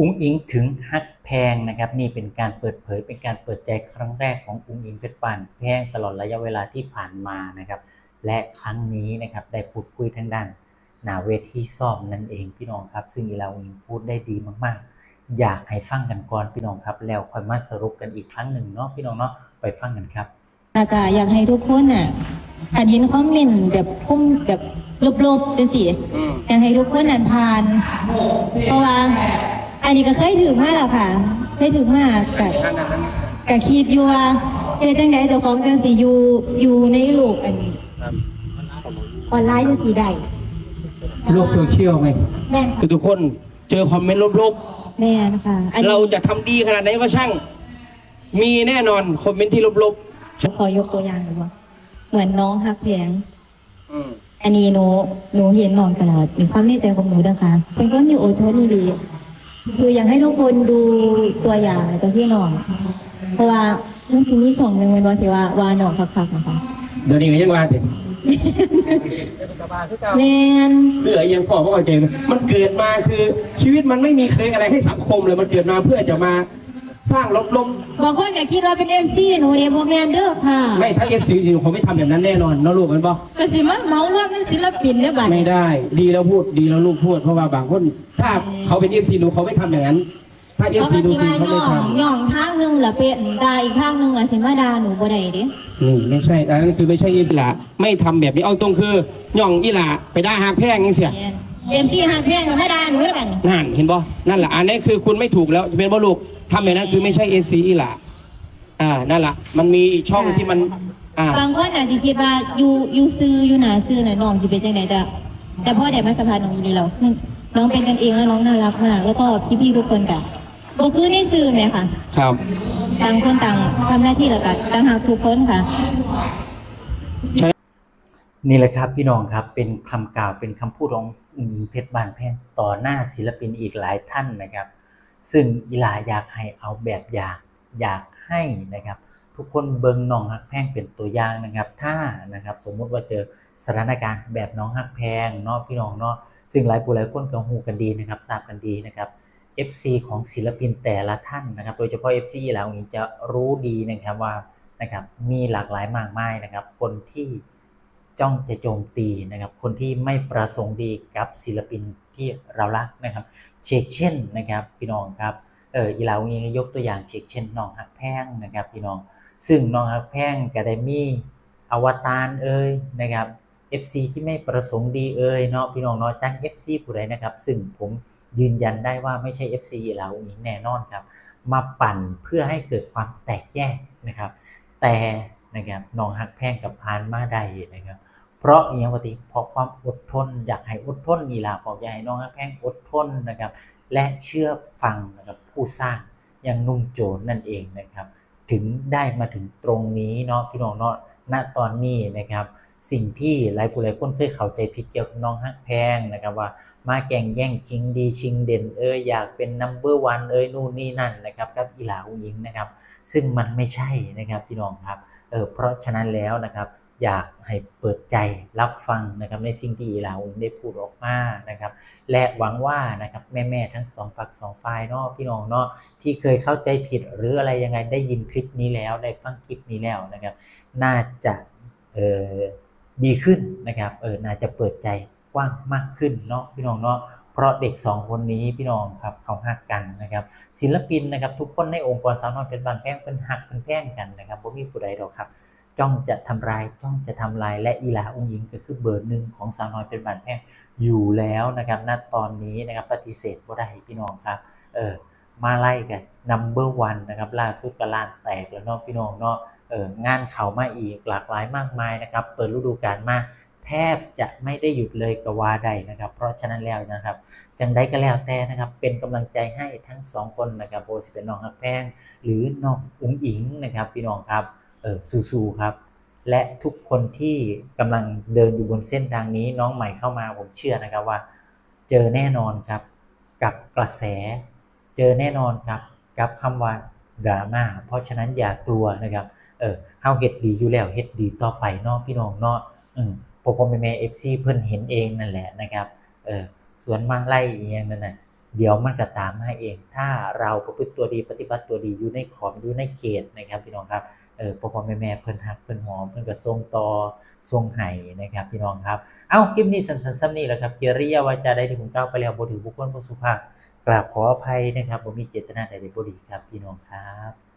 อุ้งอิงถึงฮักแพงนะครับนี่เป็นการเปิดเผยเป็นการเปิดใจครั้งแรกของอุ้งอิงเพชรปานแพงตลอดระยะเวลาที่ผ่านมานะครับและครั้งนี้นะครับได้พูดคุยทางด้านหนาเวทีซ่อมนั่นเองพี่น้องครับ ซึ่งอีลาอุ้งอิงพูดได้ดีมากๆ อยากให้ฟังกันก่อนพี่น้องครับ แล้วค่อยมาสรุปกันอีกครั้งหนึ่งเนาะพี่น้องเนาะไปฟังกันครับแล้วก็อยากให้ทุกคนอะขันเห็นคอมเมนต์แบบพุ่มแบบลบๆดูสิอยากให้ทุกคนอ่านผ่านเพราะว่า อันนี้ก็เคยถือมาแล้วค่ะ เคยถือมากับกับคิดอยู่ว่าเฮ็ดจังไดเจ้าของจังสิอยู่อยู่ในโลกอันนี้ออนไลน์จังสิได้โลกโซเชียลไงแม่นทุกคนเจอคอมเมนต์ลบแม่นะคะอันๆนี้เราจะทำดีขนาดไหนก็ช่าง มีแน่นอนคอมเมนต์ที่ลบขอยกตัวอย่างดูว่าเหมือนน้องฮักแพง ๆอืมอันนี้หนูหนูเห็นน้องตลอดมีความในใจของหนูนะคะเป็นคนที่อดทนดี คืออยากให้ทุกคนดูตัวอย่างตัวที่น้องเพราะว่าเมื่อกี้นี้ส่งหนึ่งเป็นวันที่ว่าว่าน้องคักๆนะคะเดี๋ยวนี้ก็ยังว่าเด็กแมนเหลือยังพอว่าเอาใจมันเกิดมาคือชีวิตมันไม่มีเคยอะไรให้สังคมเลยมันเกิดมาเพื่อจะมา สร้างลบลมบางคนก็คิดว่าเป็นเอ็มซีหนูเองโมแมนเด้อค่ะ ไม่ถ้าเอฟซีคงไม่ทำแบบนั้นแน่นอนเนาะลูกมันบอกก็สิมาเหมารวมเป็นศิลปินเด้อบัดไม่ได้ ดีแล้วพูดดีแล้วลูกพูดเพราะว่าบางคน ถ้าเขาเป็นเอฟซีหนูเขาไม่ทำอย่างนั้น ถ้าเอฟเขาซีก็ดูสิจริว่างเขาย่ไม่องทย่องทางหนึงละเป็นดาอีกทางหนึงละสิมาดาหนูบ่ได้เด้ำนี่ไม่ใช่อันนั้นคือไม่ใช่เอฟอีหลาไม่ทำแบบนี้เอาตรงคือย่องอีหลาไปได้หากแพงยังเสียเอ็มซีฮักแพงก็มาดาหนูเด้อบัดนั่นเห็นบ่นั่นแหละอันนี้คือคุณไม่ถูกแล้วเป็นบ่ลูก ทำแบบนั้นคือไม่ใช่เอฟซีอีหลาอ่านั่นแหละมันมีช่องที่มันอ่าบางคนอาจจะคิดว่าอยู่อยู่ซื้ออยู่หนาซื้อน่ะน้องสิเป็นจังไดแต่แต่พ่อได้มาสัมภาษณ์น้องอยู่นี่แล้วน้องเป็นกันเองแล้วน้องน่ารักมากแล้วก็พี่ๆทุกคนก็บ่คือในซื้อแหมค่ะครับต่างคนต่างทำหน้าที่แล้วก็ต่างหากทุกคนค่ะนี่แหละครับพี่น้องครับเป็นคำกล่าวเป็นคำพูดของอุ้งอิงเพชรบานแพงต่อหน้าศิลปินอีกหลายท่านนะครับ ซึ่งอีลาอยากให้เอาแบบอย่างอยากให้นะครับ ทุกคนเบิงน้องฮักแพงเป็นตัวอย่างนะครับ ถ้านะครับสมมุติว่าเจอสถานการณ์แบบน้องฮักแพงเนาะพี่น้องเนาะซึ่งหลายผู้หลายคนก็ฮู้กันดีนะครับทราบกันดีนะครับ FC ของศิลปินแต่ละท่านนะครับ โดยเฉพาะ FC แล้วนี้จะรู้ดีนะครับว่านะครับมีหลากหลายมากมายนะครับ คนที่ จ้องจะโจมตีนะครับ คนที่ไม่ประสงค์ดีกับศิลปินที่เรารักนะครับ เชกเช่นนะครับพี่น้องครับเอออีลาวเองยกตัวอย่างเชกเช่นน้องหักแพงนะครับพี่น้อง ซึ่งน้องหักแพงก็ได้มีอวตารเอ่ยนะครับ FC ที่ไม่ประสงค์ดีเอ่ยเนาะพี่น้องเนาะจัง FC ผู้ใดนะครับ ซึ่งผมยืนยันได้ว่าไม่ใช่ FC เราอีกแน่นอนครับ มาปั่นเพื่อให้เกิดความแตกแยกนะครับ แต่นะครับน้องหักแพงกับพานมาได้นะครับ เพราะอย่างปกติเพราะความอดทน อยากให้อดทนนี่ล่ะบอกอยากให้น้องฮักแพงอดทนนะครับ และเชื่อฟังนะครับผู้สร้างอย่างนุ่มโจรนั่นเองนะครับ ถึงได้มาถึงตรงนี้เนาะพี่น้องเนาะณตอนนี้นะครับ สิ่งที่หลายผู้หลายคนเคยเข้าใจผิดเกี่ยวกับน้องฮักแพงนะครับว่ามาแก่งแย่งชิงดีชิงเด่นเอยอยากเป็นนัมเบอร์วันเอยนู่นนี่นั่นนะครับกับอีหลาอุยิงนะครับ ซึ่งมันไม่ใช่นะครับพี่น้องครับเออเพราะฉะนั้นแล้วนะครับ อยากให้เปิดใจรับฟังนะครับในสิ่งที่อีลาได้พูดออกมานะครับ และหวังว่านะครับแม่ๆทั้งสองฝักสองฝ่ายเนาะพี่น้องเนาะที่เคยเข้าใจผิดหรืออะไรยังไงได้ยินคลิปนี้แล้วได้ฟังคลิปนี้แล้วนะครับ น่าจะเออดีขึ้นนะครับเออน่าจะเปิดใจกว้างมากขึ้นเนาะพี่น้องเนาะเพราะเด็กสองคนนี้พี่น้องครับเขาหักกันนะครับ ศิลปินนะครับทุกคนในองค์กรสาวน้อยเป็นบานแพงเป็นหักเป็นแพงกันนะครับผมมีผู้ใดดอกครับ จ้องจะทำลายจ้องจะทำลายและอีหลาองค์หญิงก็คือเบอร์หนึ่งของสาวน้อยเป็นบานแพงอยู่แล้วนะครับณตอนนี้นะครับปฏิเสธบ่ได้พี่น้องครับเออมาไล่กันนัมเบอร์วันนะครับล่าสุดก็ล้านแตกแล้วเนาะพี่น้องเนาะเอองานเขามาอีกหลากหลายมากมายนะครับ เปิดฤดูกาลมาแทบจะไม่ได้หยุดเลยก็ว่าได้นะครับ เพราะฉะนั้นแล้วนะครับ จังใดก็แล้วแต่นะครับ เป็นกำลังใจให้ทั้งสองคนนะครับโบสิเป็นน้องฮักแพงหรือน้องอุ๋งอิงนะครับ พี่น้องครับ เออสู้ๆครับ และทุกคนที่กำลังเดินอยู่บนเส้นทางนี้น้องใหม่เข้ามาผมเชื่อนะครับว่า เจอแน่นอนครับกับกระแส เจอแน่นอนครับกับคำว่าดราม่าเพราะฉะนั้นอย่ากลัวนะครับเออเฮาเฮ็ดดีอยู่แล้วเฮ็ดดีต่อไปเนาะพี่น้องเนาะอืมพอพ่อแม่เอฟซีเพิ่นเห็นเองนั่นแหละนะครับเออสวนมาไล่อีกอย่างนั่นน่ะเดี๋ยวมันก็ตามมาเอง ถ้าเราประพฤติตัวดีปฏิบัติตัวดีอยู่ในขอบอยู่ในเขตนะครับพี่น้องครับ เออพ่อพ่อแม่แม่เพิ่นฮักเพิ่นหอมเพิ่นก็ทรงต่อทรงไห้นะครับ พี่น้องครับ เอ้าคลิปนี้สั้นๆซ้ำนี่แหละครับเกริยาวาจาได้ที่ผมกล่าวไปแล้วบ่ถือบุคคลบ่สุภาพกราบขออภัยนะครับบ่มีเจตนาใดๆบ่ดีครับพี่น้องครับ